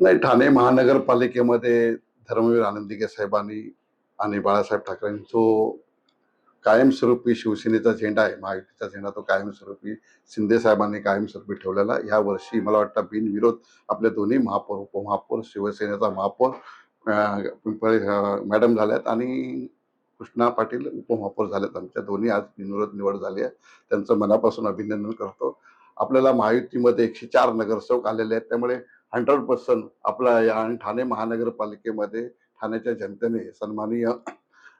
नाही ठाणे महानगरपालिकेमध्ये धर्मवीर आनंदिके साहेबांनी आणि बाळासाहेब ठाकरेंनी जो कायमस्वरूपी शिवसेनेचा झेंडा आहे महायुतीचा झेंडा तो कायमस्वरूपी शिंदे साहेबांनी कायमस्वरूपी ठेवलेला या वर्षी मला वाटतं बिनविरोध आपले दोन्ही महापौर उपमहापौर शिवसेनेचा महापौर पिंपळे मॅडम झाल्यात आणि कृष्णा पाटील उपमहापौर झाल्यात. आमच्या दोन्ही आज बिनविरोध निवड झाली आहे. त्यांचं मनापासून अभिनंदन करतो. आपल्याला महायुतीमध्ये एकशे चार नगरसेवक आलेले आहेत. त्यामुळे हंड्रेड पर्सेंट आपला या आणि ठाणे महानगरपालिकेमध्ये ठाण्याच्या जनतेने सन्माननीय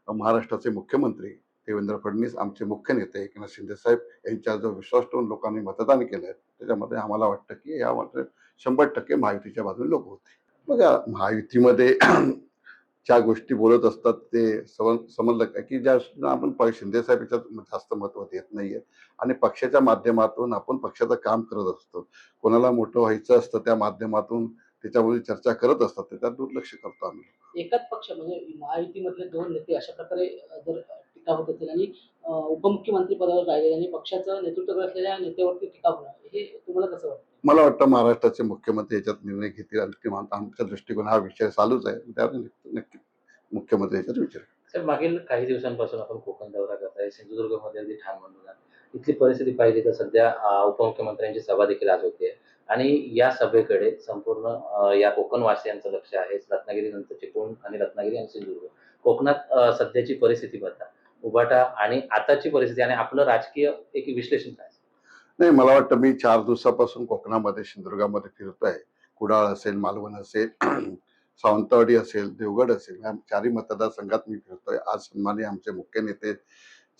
महाराष्ट्राचे मुख्यमंत्री देवेंद्र फडणवीस आमचे मुख्य नेते एकनाथ शिंदेसाहेब यांच्या जो विश्वास ठेवून लोकांनी मतदान केलं आहे त्याच्यामध्ये आम्हाला वाटतं की यामध्ये शंभर टक्के महायुतीच्या बाजूने लोक होते. बघा महायुतीमध्ये ज्या गोष्टी बोलत असतात ते समज समजलं का? की ज्या आपण शिंदेसाहेबपेक्षा याच्यात जास्त महत्त्व देत नाहीये आणि पक्षाच्या माध्यमातून आपण पक्षाचं काम करत असतो. कोणाला मोठं व्हायचं असतं त्या माध्यमातून त्याच्यामध्ये चर्चा करत असतात त्याच्यात दुर्लक्ष करतो आम्ही. एकाच पक्ष म्हणजे महायुतीमधले दोन नेते अशा प्रकारे जर टीका होत असेल आणि उपमुख्यमंत्री पदावर राहिले आणि पक्षाचं नेतृत्व असलेल्या नेत्यावरती टीका होणार. हे तुम्हाला कसं वाटतं? मला वाटतं महाराष्ट्राचे मुख्यमंत्री याच्यात निर्णय घेतील आणि किंवा आमच्या दृष्टिकोन हा विषय चालूच आहे. त्यावर नक्की- मुख्यमंत्री याच्यात विचार सर मागील काही दिवसांपासून आपण कोकण दौरा करत आहे. सिंधुदुर्गमध्ये अगदी ठाण म्हणून इथली परिस्थिती पाहिली तर सध्या उपमुख्यमंत्र्यांची सभा देखील आज होते. आणि या सभेकडे संपूर्ण या कोकणवासियांचं लक्ष आहे. रत्नागिरी नंतर चिपळूण आणि रत्नागिरी आणि सिंधुदुर्ग. कोकणात सध्याची परिस्थिती बघता उभाटा आणि आताची परिस्थिती आणि आपलं राजकीय एक विश्लेषण काय? नाही मला वाटतं मी चार दिवसापासून कोकणामध्ये सिंधुदुर्गामध्ये फिरतोय कुडाळ असेल मालवण असेल सावंतवाडी असेल देवगड असेल या चारही मतदारसंघात मी फिरतोय आज सन्माने आमचे मुख्य नेते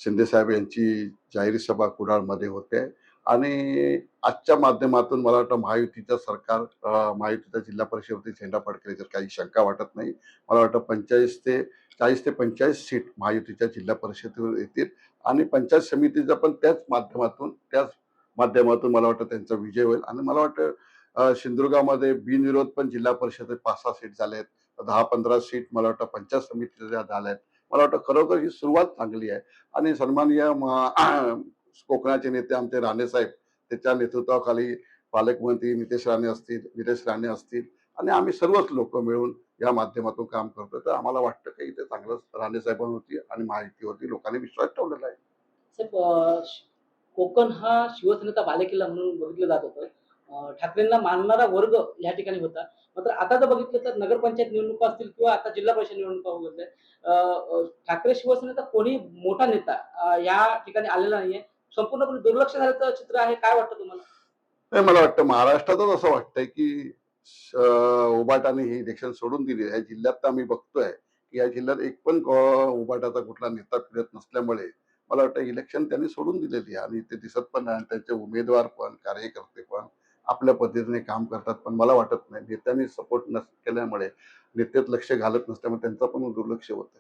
शिंदे साहेब यांची जाहीर सभा कुडाळमध्ये होते. आणि आजच्या माध्यमातून मला वाटतं महायुतीचं सरकार महायुतीचा जिल्हा परिषदेवरती झेंडा फडकेल काही शंका वाटत नाही. मला वाटतं पंचेचाळीस ते चाळीस ते पंचेचाळीस सीट महायुतीच्या जिल्हा परिषदेवर येतील. आणि पंचायत समितीचा पण त्याच माध्यमातून त्याच माध्यमातून मला वाटतं त्यांचा विजय होईल. आणि मला वाटतं सिंधुदुर्गामध्ये बिनविरोध पण जिल्हा परिषदेत पाच सहा सीट झाल्या आहेत दहा पंधरा सीट मला वाटतं पंचायत समितीच्या झाल्या आहेत मला वाटतं खरोखर ही सुरुवात चांगली आहे. आणि सन्माननीय कोकणाचे नेते आमचे राणे साहेब त्याच्या नेतृत्वाखाली पालकमंत्री नितेश राणे असतील नितेश राणे असतील आणि आम्ही सर्वच लोक मिळून या माध्यमातून काम करतो तर आम्हाला वाटतं की इथे चांगलं राणे साहेबांवरती आणि माहितीवरती लोकांनी विश्वास ठेवलेला आहे. कोकण हा शिवसेनेचा बालेकिल्ला म्हणून बघितलं जात होतं. ठाकरेंना मानणारा वर्ग या ठिकाणी होता. मात्र आता जर बघितलं तर नगरपंचायत निवडणुका असतील किंवा आता जिल्हा परिषद निवडणुका वगैरे ठाकरे शिवसेनेचा कोणी मोठा नेता या ठिकाणी आलेला नाहीये. संपूर्णपणे दुर्लक्ष झाल्याचं चित्र आहे. काय वाटतं तुम्हाला? नाही मला वाटतं महाराष्ट्रातच असं वाटतंय की उबाटाने ही इलेक्शन सोडून दिली. या जिल्ह्यात तर आम्ही बघतोय की या जिल्ह्यात एक पण उबाटाचा कुठला नेता फिरत नसल्यामुळे मला वाटतं इलेक्शन त्यांनी सोडून दिलेली आहे. आणि ते दिसत पण नाही. आणि त्यांचे उमेदवार पण कार्यकर्ते पण आपल्या पद्धतीने काम करतात. पण मला वाटत नाही. नेत्यांनी सपोर्ट नस केल्यामुळे नेत्यात लक्ष घालत नसल्यामुळे त्यांचं पण दुर्लक्ष होतं